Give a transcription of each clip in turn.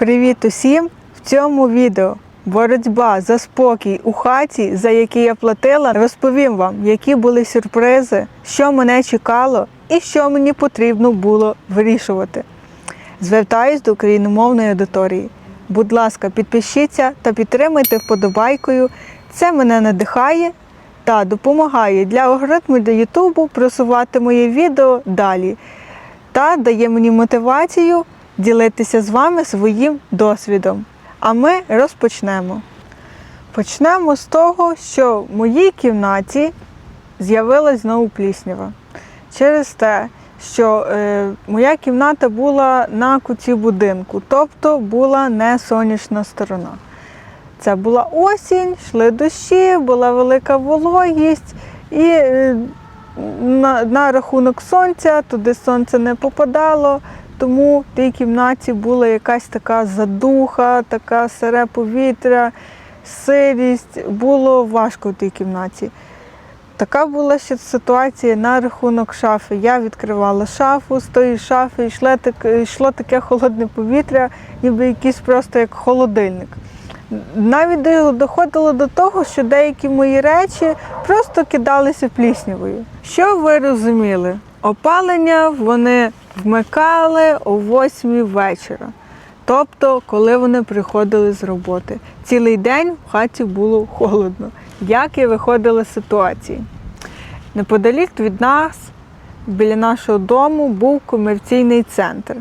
Привіт усім! В цьому відео боротьба за спокій у хаті, за який я платила, розповім вам, які були сюрпризи, що мене чекало і що мені потрібно було вирішувати. Звертаюсь до україномовної аудиторії. Будь ласка, підпишіться та підтримайте вподобайкою. Це мене надихає та допомагає для алгоритму для Ютубу просувати моє відео далі та дає мені мотивацію ділитися з вами своїм досвідом. А ми розпочнемо. Почнемо з того, що в моїй кімнаті з'явилась знову пліснява. Через те, що е, моя кімната була на куті будинку, тобто була не сонячна сторона. Це була осінь, йшли дощі, була велика вологість і е, на, на рахунок сонця, туди сонце не попадало, тому в тій кімнаті була якась така задуха, така сире повітря, сирість. Було важко в тій кімнаті. Така була ще ситуація на рахунок шафи. Я відкривала шафу, з тої шафи йшло, таке- йшло таке холодне повітря, ніби якийсь просто як холодильник. Навіть доходило до того, що деякі мої речі просто кидалися пліснявою. Що ви розуміли? Опалення вони вмикали о 8 вечора. Тобто, коли вони приходили з роботи. Цілий день в хаті було холодно. Як я виходила з ситуації? Неподалік від нас, біля нашого дому, був комерційний центр.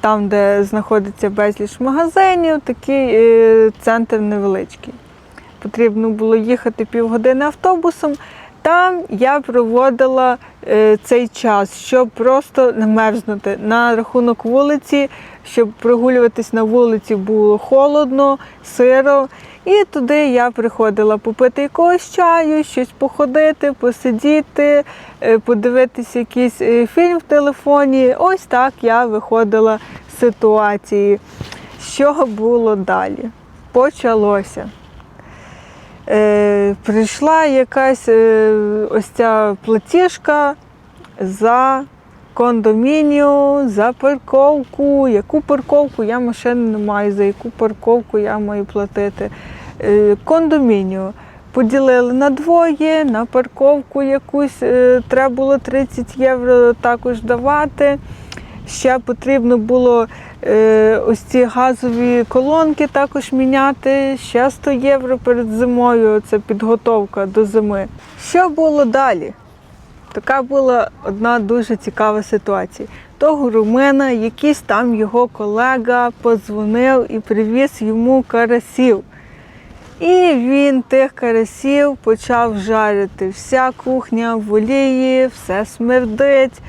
Там, де знаходиться безліч магазинів, такий е, центр невеличкий. Потрібно було їхати півгодини автобусом. Там я проводила е, цей час, щоб просто не мерзнути. На рахунок вулиці, щоб прогулюватись на вулиці було холодно, сиро. І туди я приходила попити якогось чаю, щось походити, посидіти, е, подивитися якийсь е, фільм в телефоні. Ось так я виходила з ситуації. Що було далі? Почалося. Е, прийшла якась е, ось ця платіжка за кондомінію, за парковку. Яку парковку я машини не маю, за яку парковку я маю платити. Е, кондомінію. Поділили на двоє, на парковку якусь е, треба було 30 євро також давати. Ще потрібно було ось ці газові колонки також міняти. Ще 100 євро перед зимою. Це підготовка до зими. Що було далі? Така була одна дуже цікава ситуація. Того румина, якийсь там його колега подзвонив і привіз йому карасів. І він тих карасів почав жарити. Вся кухня в олії, все смердить.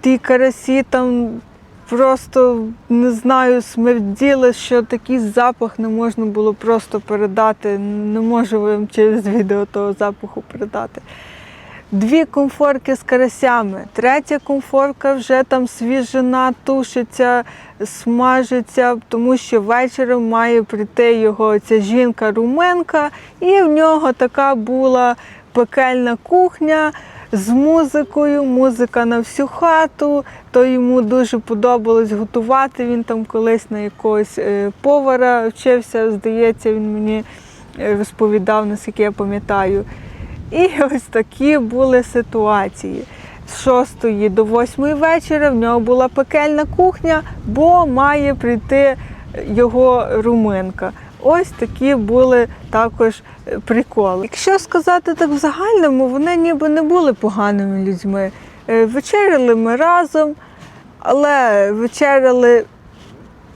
Ті карасі там просто не знаю, смерділи, що такий запах не можна було просто передати. Не можу вам через відео того запаху передати. Дві комфорки з карасями, третя комфорка вже там свіжина, тушиться, смажиться, тому що вечором має прийти його ця жінка-руменка, і в нього така була пекельна кухня з музикою, музика на всю хату. То йому дуже подобалось готувати. Він там колись на якогось е, повара вчився, здається, він мені е, розповідав, наскільки я пам'ятаю. І ось такі були ситуації. З 6 до 8 вечора в нього була пекельна кухня, бо має прийти його руминка. Ось такі були також е, приколи. Якщо сказати так в загальному, вони ніби не були поганими людьми. Е, Вечеряли ми разом, але вечеряли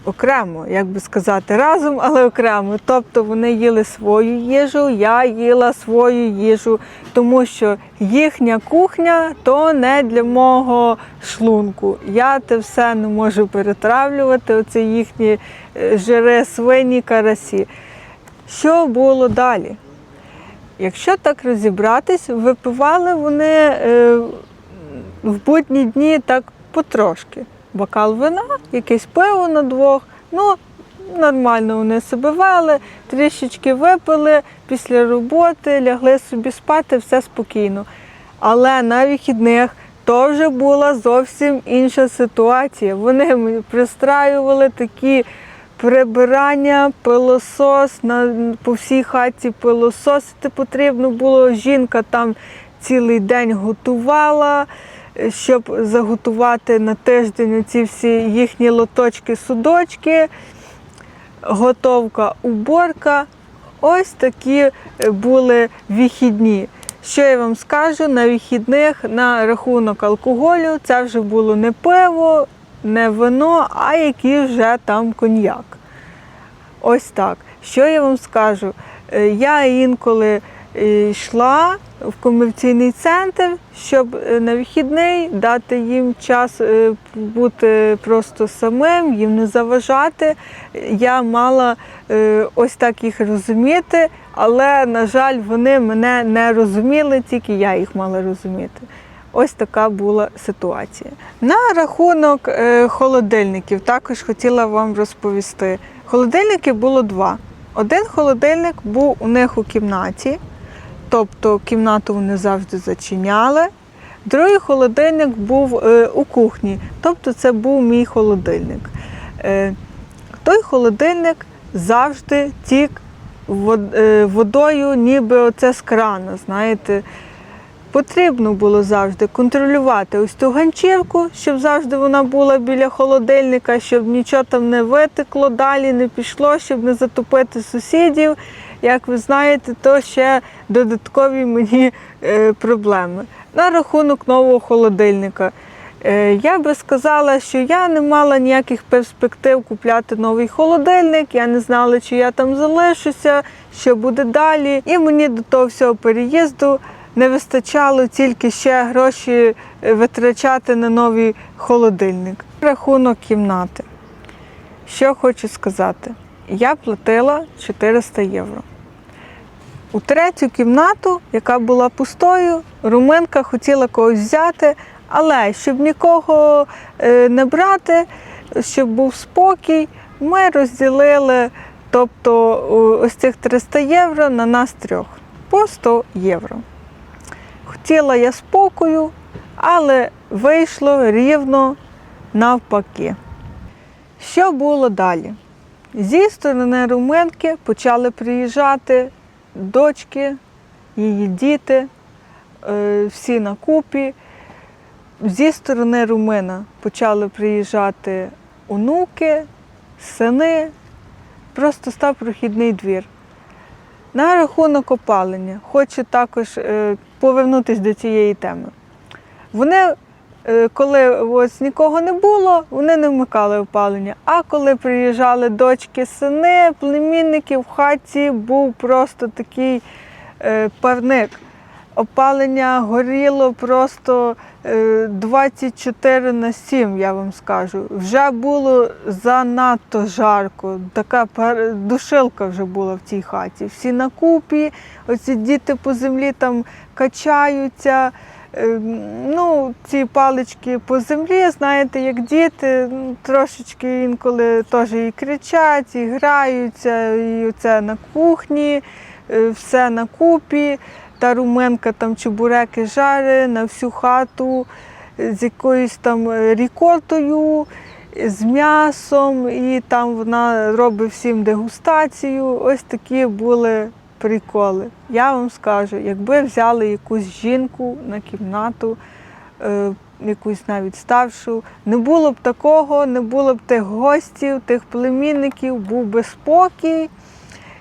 окремо, як би сказати, разом, але окремо. Тобто вони їли свою їжу, я їла свою їжу, тому що їхня кухня то не для мого шлунку. Я те все не можу перетравлювати, оце їхні е, жири, свині, карасі. Що було далі? Якщо так розібратись, випивали вони е, в будні дні так потрошки. Бокал вина, якесь пиво на двох. Ну, нормально вони себе вели, трішечки випили після роботи, лягли собі спати, все спокійно. Але на вихідних то вже була зовсім інша ситуація. Вони мені пристраювали такі прибирання, пилосос, на, по всій хаті пилососити потрібно було. Жінка там цілий день готувала, щоб заготувати на тиждень ці всі їхні лоточки, судочки, готовка, уборка. Ось такі е, були вихідні. Що я вам скажу на вихідних на рахунок алкоголю, це вже було не пиво, не вино, а який вже там коньяк. Ось так. Що я вам скажу? Е, Я інколи йшла в комерційний центр, щоб е, на вихідний дати їм час е, бути просто самим, їм не заважати. Я мала е, ось так їх розуміти, але, на жаль, вони мене не розуміли, тільки я їх мала розуміти. Ось така була ситуація. На рахунок холодильників також хотіла вам розповісти. Холодильників було два. Один холодильник був у них у кімнаті, тобто кімнату вони завжди зачиняли. Другий холодильник був е, у кухні, тобто це був мій холодильник. Е, той холодильник завжди тік е, водою, ніби оце з крана, знаєте. Потрібно було завжди контролювати ось ту ганчірку, щоб завжди вона була біля холодильника, щоб нічого там не витекло далі, не пішло, щоб не затопити сусідів. Як ви знаєте, то ще додаткові мені е, проблеми. На рахунок нового холодильника. Е, Я би сказала, що я не мала ніяких перспектив купляти новий холодильник. Я не знала, чи я там залишуся, що буде далі. І мені до того всього переїзду не вистачало тільки ще гроші е, витрачати на новий холодильник. Рахунок кімнати. Що хочу сказати, я платила 400 євро. У третю кімнату, яка була пустою, руминка хотіла когось взяти, але щоб нікого е, не брати, щоб був спокій, ми розділили тобто, ось цих 300 євро на нас трьох по 100 євро. Хотіла я спокою, але вийшло рівно навпаки. Що було далі? Зі сторони руминки почали приїжджати дочки, її діти, е, всі на купі. Зі сторони румина почали приїжджати онуки, сини. Просто став прохідний двір. На рахунок опалення хочу також е, повернутися до цієї теми. Вони, коли ось нікого не було, вони не вмикали опалення. А коли приїжджали дочки, сини, племінники, в хаті був просто такий е, парник. Опалення горіло просто е, 24 на 7, я вам скажу. Вже було занадто жарко. Така душилка вже була в цій хаті. Всі на купі, оці діти по землі там качаються. Е, Ну, ці палички по землі, знаєте, як діти, ну, трошечки інколи теж і кричать, і граються, і це на кухні, е, все на купі. Та руменка там чебуреки жарить на всю хату е, з якоюсь там е, рікотою, з м'ясом, і там вона робить всім дегустацію. Ось такі були приколи. Я вам скажу, якби взяли якусь жінку на кімнату, е, якусь навіть старшу, не було б такого, не було б тих гостів, тих племінників, був би спокій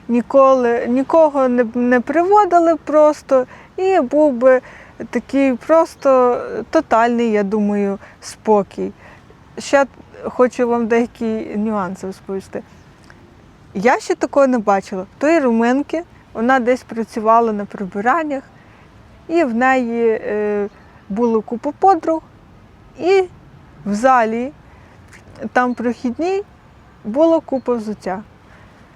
ніколи нікого не, не приводили просто, і був би такий просто тотальний, я думаю, спокій. Ще хочу вам деякі нюанси розповісти. Я ще такого не бачила. Тої руминки, вона десь працювала на прибираннях, і в неї е, було купа подруг, і в залі, там прохідній, було купа взуття.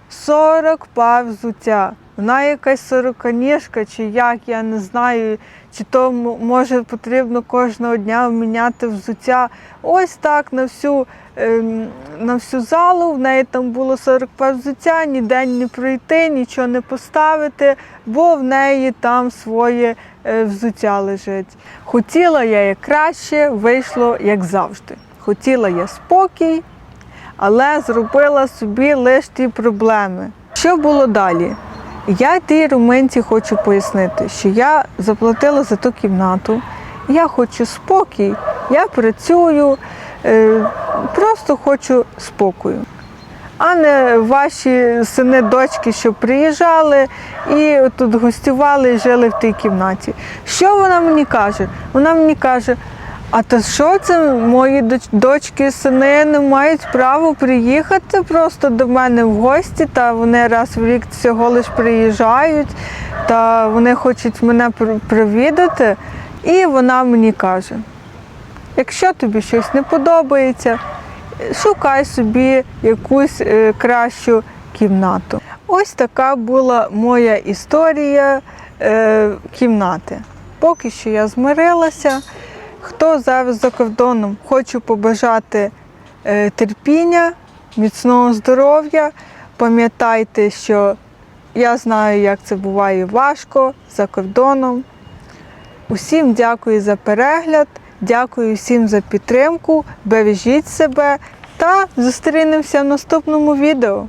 40 пар взуття. Вона якась сороканіжка, чи як, я не знаю, чи то може потрібно кожного дня міняти взуття. Ось так на всю, ем, на всю залу. В неї там було 40 пар взуття, ніде не пройти, нічого не поставити, бо в неї там своє е, взуття лежить. Хотіла я як краще, вийшло як завжди. Хотіла я спокій, але зробила собі лише ті проблеми. Що було далі? Я тій руменці хочу пояснити, що я заплатила за ту кімнату, я хочу спокій, я працюю, е, просто хочу спокою. А не ваші сини, дочки, що приїжджали і тут гостювали і жили в тій кімнаті. Що вона мені каже? Вона мені каже: а то що це мої доч- дочки, сини не мають права приїхати просто до мене в гості, та вони раз в рік всього лиш приїжджають, та вони хочуть мене провідати. І вона мені каже: якщо тобі щось не подобається, шукай собі якусь е, кращу кімнату. Ось така була моя історія е, кімнати. Поки що я змирилася. Хто зараз за кордоном, хочу побажати е, терпіння, міцного здоров'я. Пам'ятайте, що я знаю, як це буває важко за кордоном. Усім дякую за перегляд, дякую всім за підтримку. Бережіть себе та зустрінемося в наступному відео.